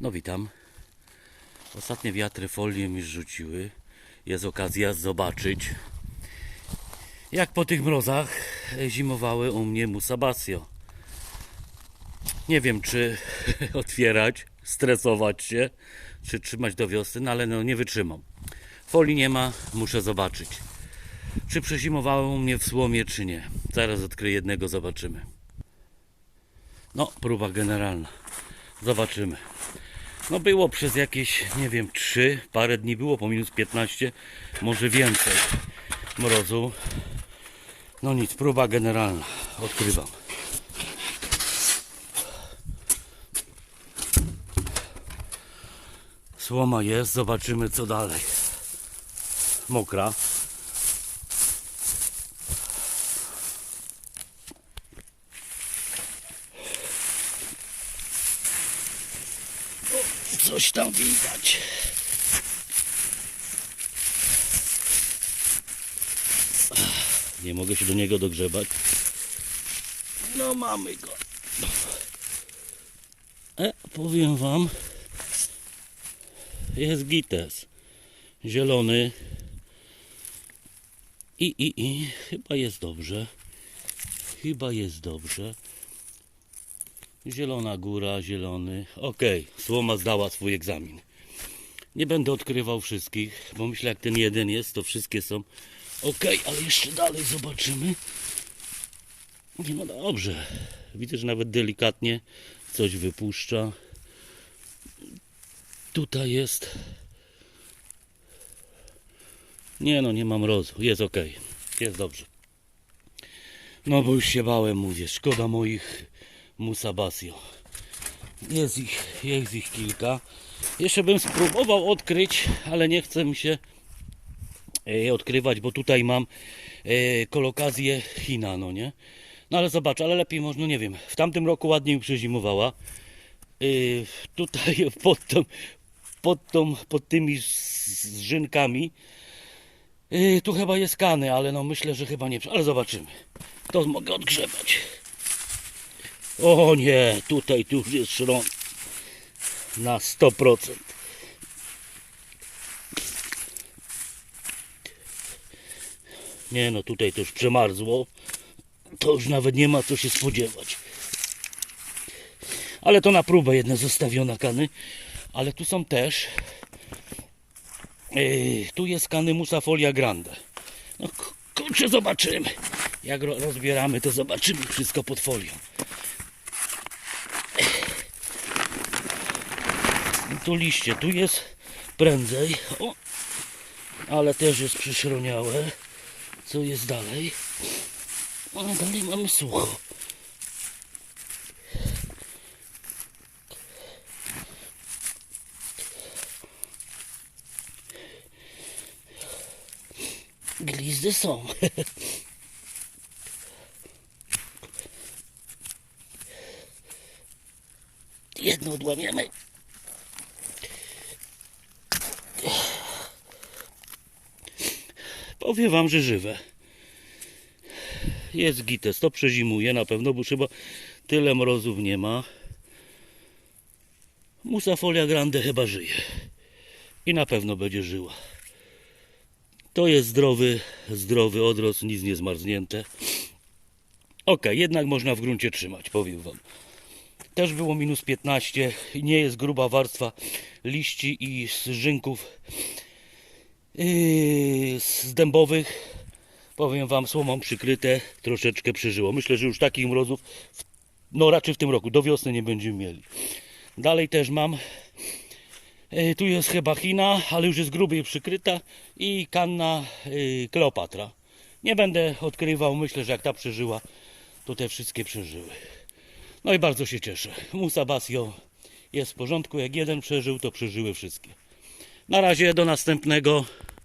No witam. Ostatnie wiatry folię mi rzuciły. Jest okazja zobaczyć, jak po tych mrozach zimowały u mnie musabasio. Nie wiem, czy otwierać, stresować się, czy trzymać do wiosny, no ale no nie wytrzymam. Folii nie ma, muszę zobaczyć. Czy przezimowały u mnie w słomie, czy nie. Zaraz odkryję jednego, zobaczymy. No, próba generalna. Zobaczymy. No było przez jakieś, nie wiem, 3, parę dni było po minus 15, może więcej mrozu. No nic, próba generalna. Odkrywam. Słoma jest, zobaczymy co dalej. Mokra. Coś tam widać. Nie mogę się do niego dogrzebać. No mamy go. E, powiem wam. Jest gites. Zielony. I, i, i. Chyba jest dobrze. Chyba jest dobrze. Zielona góra, zielony. Okej, słoma zdała swój egzamin. Nie będę odkrywał wszystkich, bo myślę, jak ten jeden jest, to wszystkie są ok, ale jeszcze dalej zobaczymy. Nie, no dobrze. Widzę, że nawet delikatnie coś wypuszcza. Tutaj jest. Nie no, nie mam mrozu. Jest ok. Jest dobrze. No bo już się bałem, mówię. Szkoda moich Musabasio. Jest ich, jest ich kilka. Jeszcze bym spróbował odkryć, ale nie chcę mi się e, odkrywać, bo tutaj mam e, kolokazję China, no nie? No ale zobacz, ale lepiej można, nie wiem. W tamtym roku ładniej przezimowała. E, tutaj pod, tą, pod, tą, pod tymi zrzynkami tu chyba jest kany, ale no myślę, że chyba nie. Ale zobaczymy. To mogę odgrzebać. O nie, tutaj tu już jest szron na 100%. Nie no, tutaj to już przemarzło. To już nawet nie ma co się spodziewać. Ale to na próbę jedna zostawiona kany. Ale tu są też. Yy, tu jest kany Musa Folia Grande. No kurczę, zobaczymy. Jak ro- rozbieramy, to zobaczymy wszystko pod folią. Tu liście, tu jest prędzej. O, ale też jest przyszroniałe. Co jest dalej? O, dalej mamy sucho. Glizdy są. Jedno odłamiemy. Powiem wam, że żywe. Jest gites, to przezimuje na pewno, bo chyba tyle mrozów nie ma. Musa folia grande chyba żyje. I na pewno będzie żyła. To jest zdrowy, zdrowy odrost, nic nie zmarznięte. Ok, jednak można w gruncie trzymać, powiem wam. Też było minus 15 i nie jest gruba warstwa liści i zrzynków Yy, z dębowych, powiem Wam, słomą przykryte, troszeczkę przeżyło. Myślę, że już takich mrozów, w, no raczej w tym roku, do wiosny nie będziemy mieli. Dalej też mam, yy, tu jest chyba China, ale już jest grubiej przykryta i kanna yy, Kleopatra. Nie będę odkrywał, myślę, że jak ta przeżyła, to te wszystkie przeżyły. No i bardzo się cieszę. Musa Basio jest w porządku, jak jeden przeżył, to przeżyły wszystkie. Na razie do następnego.